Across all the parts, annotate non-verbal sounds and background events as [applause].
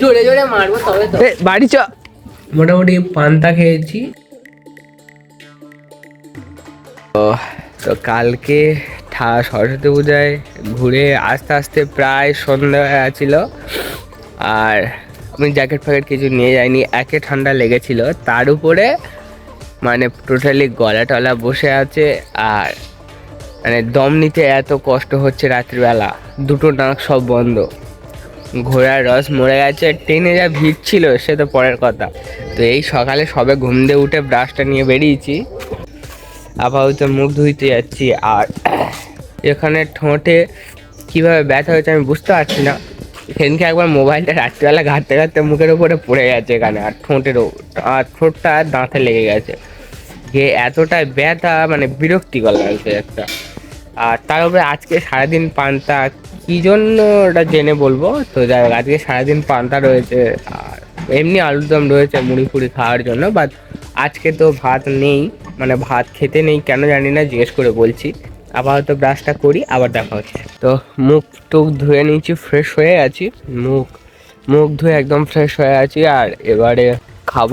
জোরে জোরে মারবো তবে তো। বাড়ি চ। মোটামুটি পান্তা খেয়েছি। ও, তো কালকে ঠা সরস্বতী পূজায় ঘুরে আস্তে আস্তে প্রায় সন্ধ্যা হয়ে গেছিল। আর আমি জ্যাকেট ফ্যাকেট কিছু নিয়ে যাইনি একে ঠান্ডা লেগেছিল। তার উপরে মানে টোটালি গলা টলা বসে আছে আর মানে দম নিতে এত কষ্ট হচ্ছে রাত্রিবেলা। দুটো নাক সব বন্ধ। ঘোড়ার রস মরে গেছে, ট্রেনে যা ভিড় ছিল সে তো পরের কথা। তো এই সকালে সবে ঘুম দিয়ে উঠে ব্রাশটা নিয়ে বেরিয়েছি। আপাতত মুখ ধুইতে যাচ্ছি আর এখানে ঠোঁটে কীভাবে ব্যথা হয়েছে আমি বুঝতে পারছি না। সেদিনকে একবার মোবাইলটা রাত্রিবেলা ঘাটতে ঘাটতে মুখের উপরে পড়ে গেছে এখানে আর ঠোঁটেরও আর ঠোঁটটা দাঁতে লেগে গেছে। যে এতটাই ব্যথা মানে বিরক্তিকর লাগছে একটা। আর তার উপরে আজকে সারাদিন পান্তা কী জন্য ওটা জেনে বলব? তো যাই হোক, আজকে সারাদিন পান্তা রয়েছে, আর এমনি আলুর দম রয়েছে, মুড়ি ফুড়ি খাওয়ার জন্য বাট আজকে তো ভাত নেই মানে ভাত খেতে নেই, কেন জানি না, জিজ্ঞেস করে বলছি। আপাতত ব্রাশটা করি, আবার দেখা হচ্ছে। তো মুখ টুক ধুয়ে নিয়েছি ফ্রেশ হয়ে আছি, মুখ মুখ ধুয়ে একদম ফ্রেশ হয়ে আছি, আর এবারে খাব।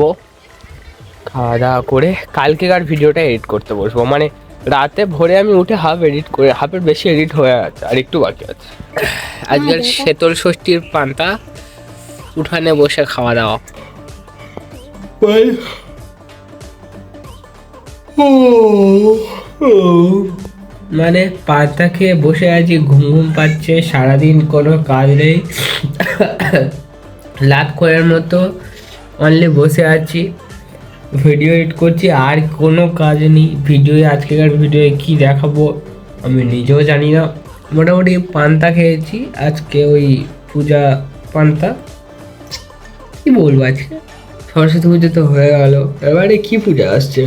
খাওয়া দাওয়া করে কালকেকার ভিডিওটা এডিট করতে বসবো মানে রাতে ভোরে আমি উঠে হাফ এডিট করে হাফের বেশি এডিট হয়ে আছে আর একটু বাকি আছে। আজকাল শীতল ষষ্ঠীর পান্তা উঠানে বসে খাওয়া দাওয়া। মানে পান্তা খেয়ে বসে আছি ঘুম ঘুম পাচ্ছে সারাদিন কোনো কাজ নেই। [coughs] লাত করার মতো অনলি বসে আছি। ভিডিও এডিট করছি, আর কোনো কাজ নেই। ভিডিও আজকেকার ভিডিওয়ে কি দেখাবো, আমি নিজেও জানি না। মোটামুটি পান্তা খেয়েছি, আজকে ওই পূজা পান্তা। কি বলব আজকে? সরস্বতী পুজো তো হয়ে গেল, এবারে কি পূজা আসছে?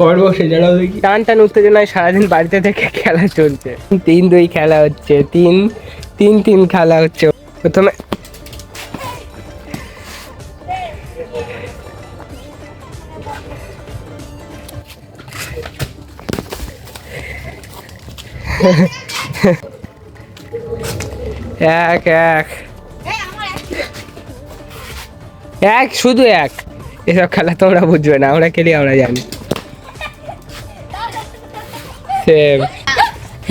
করব জানাও দেখি। টান টান উত্তেজনায় সারাদিন বাড়িতে থেকে খেলা চলছে। তিন দুই খেলা হচ্ছে, তিন তিন তিন খেলা হচ্ছে। প্রথমে [laughs] এক এক। এক, শুধু এক। এসব খেলা তোমরা বুঝবে না, আমরা খেলি, আমরা জানি.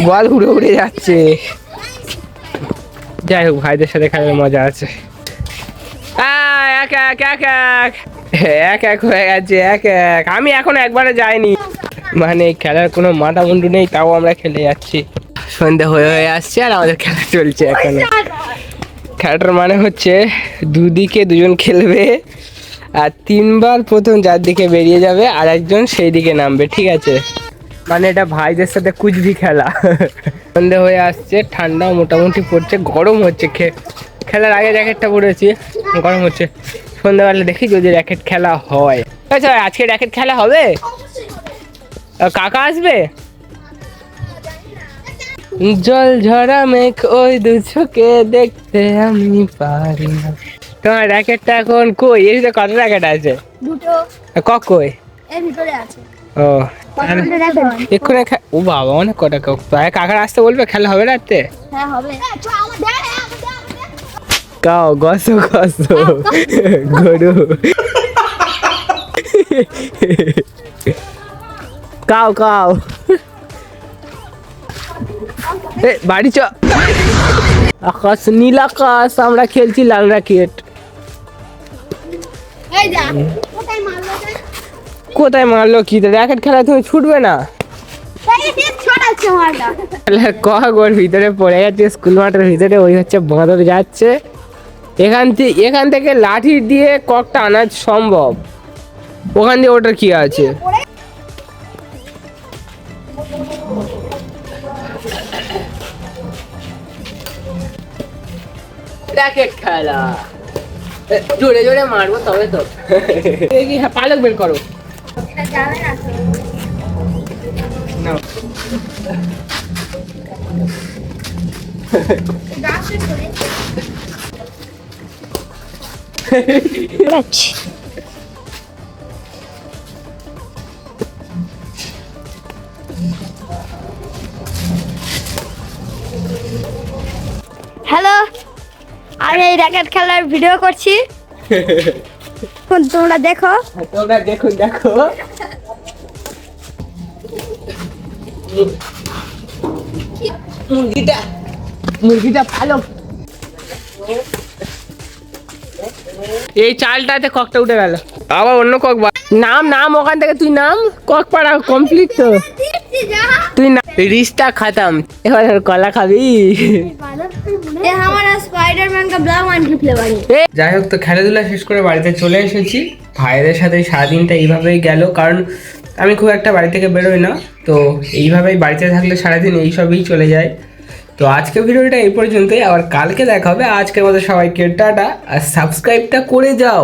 বল উড়ে উড়ে যাচ্ছে। যাই হোক, ভাইদের সাথে খেলার মজা আছে। এক এক এক এক। এক এক হয়ে গেছে, এক এক। আমি এখন একবারে যাইনি। মানে খেলার কোনো মাথা মুন্ডু নেই, তাও আমরা খেলে যাচ্ছি। সন্ধ্যা হয়ে হয়ে আসছে আর আমাদের খেলা চলছে এখনও। খেলাটার মানে হচ্ছে দুদিকে দুজন খেলবে আর তিনবার প্রথম যার দিকে বেরিয়ে যাবে আর একজন সেই দিকে নামবে, ঠিক আছে? মানে এটা ভাইদের সাথে কুচবি খেলা। সন্ধে হয়ে আসছে, ঠান্ডা মোটামুটি পড়ছে, গরম হচ্ছে খেলার আগে র্যাকেটটা পড়েছি, গরম হচ্ছে। সন্ধ্যাবেলা দেখি যদি র্যাকেট খেলা হয়। আচ্ছা আজকে র্যাকেট খেলা হবে? কাকা আসবে? জল ঝরা মেঘ ওই দু চোখে দেখতে আমি পারি না। তোমার র্যাকেটটা এখন কই? এই যে কত র্যাকেট আছে? দুটো। ক কই? এর ভিতরে আছে। ও তাহলে- এক্ষুনি ও বাবা অনেক কটা প্রায় কাকার আসতে বলবে? খেলা হবে রাতে হ্যাঁ হবে। কাও গস গস। গরু। কাও কাও এ বাড়ি চ আকাশ নীল আকাশ আমরা খেলছি লাল র্যাকেট এই কোথায় মারলো কি র্যাকেট খেলা তুমি ছুটবে না? ভিতরে পড়ে গেছে স্কুল মাঠের ভিতরে ওই হচ্ছে বাঁদর যাচ্ছে। এখান থেকে এখান থেকে লাঠি দিয়ে ককটা আনা সম্ভব। ওখান দিয়ে ওটার কি আছে? র্যাকেট খেলা এ, জোরে জোরে মারবো তবে তো দেখি হ্যাঁ পালক বের করো এটা যাবে না তো নাও। গাছে করে হ্যালো আমি এই র্যাকেট খেলার ভিডিও করছি। তোমরা দেখো। তোমরা দেখুন দেখো। মুরগিটা মুরগিটা ভালো। এই চালটাতে ককটা উঠে গেল। আবার অন্য কক বা- নাম নাম ওখান থেকে তুই নাম কক পাড়া কমপ্লিট তো। তুই না রিস্টা খাতাম। এবার কলা খাবি। যাই হোক, তো খেলাধুলা শেষ করে বাড়িতে চলে এসেছি। ভাইদের সাথে সারাদিনটা এইভাবেই গেল, কারণ আমি খুব একটা বাড়ি থেকে বেরোই না। তো এইভাবেই বাড়িতে থাকলে সারাদিন এইসবই চলে যায়। তো আজকে ভিডিওটা এই পর্যন্তই, আবার কালকে দেখা হবে। আজকের মতো সবাইকে টাটা, আর সাবস্ক্রাইবটা করে যাও।